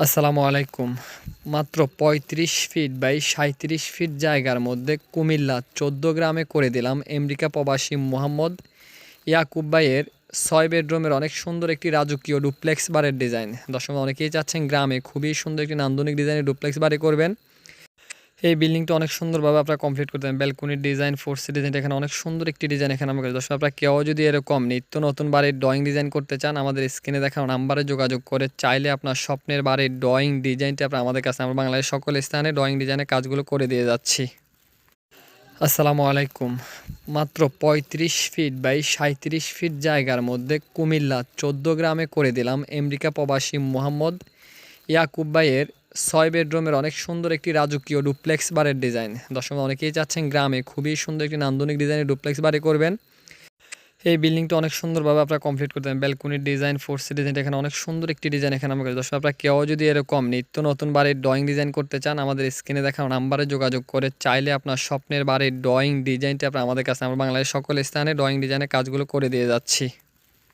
আসসালামু আলাইকুম। মাত্র পঁয়ত্রিশ ফিট বাই সাঁত্রিশ ফিট জায়গার মধ্যে কুমিল্লা চোদ্দ গ্রামে করে দিলাম আমেরিকা প্রবাসী মোহাম্মদ ইয়াকুব ভাইয়ের ছয় বেডরুমের অনেক সুন্দর একটি রাজকীয় ডুপ্লেক্স বারের ডিজাইন। দর্শক, অনেকেই চাচ্ছেন গ্রামে খুবই সুন্দর একটি নান্দনিক ডিজাইনের ডুপ্লেক্স বারে করবেন। এই বিল্ডিংটা অনেক সুন্দরভাবে আপনারা কমপ্লিট করতে পারেন ব্যালকনির ডিজাইন ফোর্সি ডিজাইন এখানে অনেক সুন্দর একটি ডিজাইন এখানে আমাকে দর্শক, আপনারা কেউ যদি এরকম নিত্য নতুন বাড়ির ড্রয়িং ডিজাইন করতে চান, আমাদের স্ক্রিনে দেখানো নাম্বারে যোগাযোগ করে চাইলে আপনার স্বপ্নের বাড়ির ড্রয়িং ডিজাইনটা আপনার আমাদের কাছে, আমরা বাংলাদেশের সকল স্থানে ড্রয়িং ডিজাইনের কাজগুলো করে দিয়ে যাচ্ছি। আসসালামু আলাইকুম। মাত্র পঁয়ত্রিশ ফিট বাই সাঁত্রিশ ফিট জায়গার মধ্যে কুমিল্লা চোদ্দ গ্রামে করে দিলাম আমেরিকা প্রবাসী মোহাম্মদ ইয়াকুব ভাইয়ের ছয় বেডরুমের অনেক সুন্দর একটি রাজকীয় ডুপ্লেক্স বারের ডিজাইন। দর্শক, অনেকেই চাচ্ছেন গ্রামে খুবই সুন্দর একটি নান্দনিক ডিজাইনের ডুপ্লেক্স বারে করবেন। এই বিল্ডিংটা অনেক সুন্দরভাবে আপনারা কমপ্লিট করতে পারেন ব্যালকনির ডিজাইন ফোর্সি ডিজাইন, এখানে অনেক সুন্দর একটি ডিজাইন এখানে আমাকে দর্শক, আপনারা কেউ যদি এরকম নিত্য নতুন বাড়ির ড্রয়িং ডিজাইন করতে চান, আমাদের স্ক্রিনে দেখা নাম্বারে যোগাযোগ করে চাইলে আপনার স্বপ্নের বাড়ির ড্রয়িং ডিজাইনটা আপনার আমাদের কাছে, আমরা বাংলাদেশের সকল স্থানে ড্রয়িং ডিজাইনের কাজগুলো করে দিয়ে যাচ্ছি।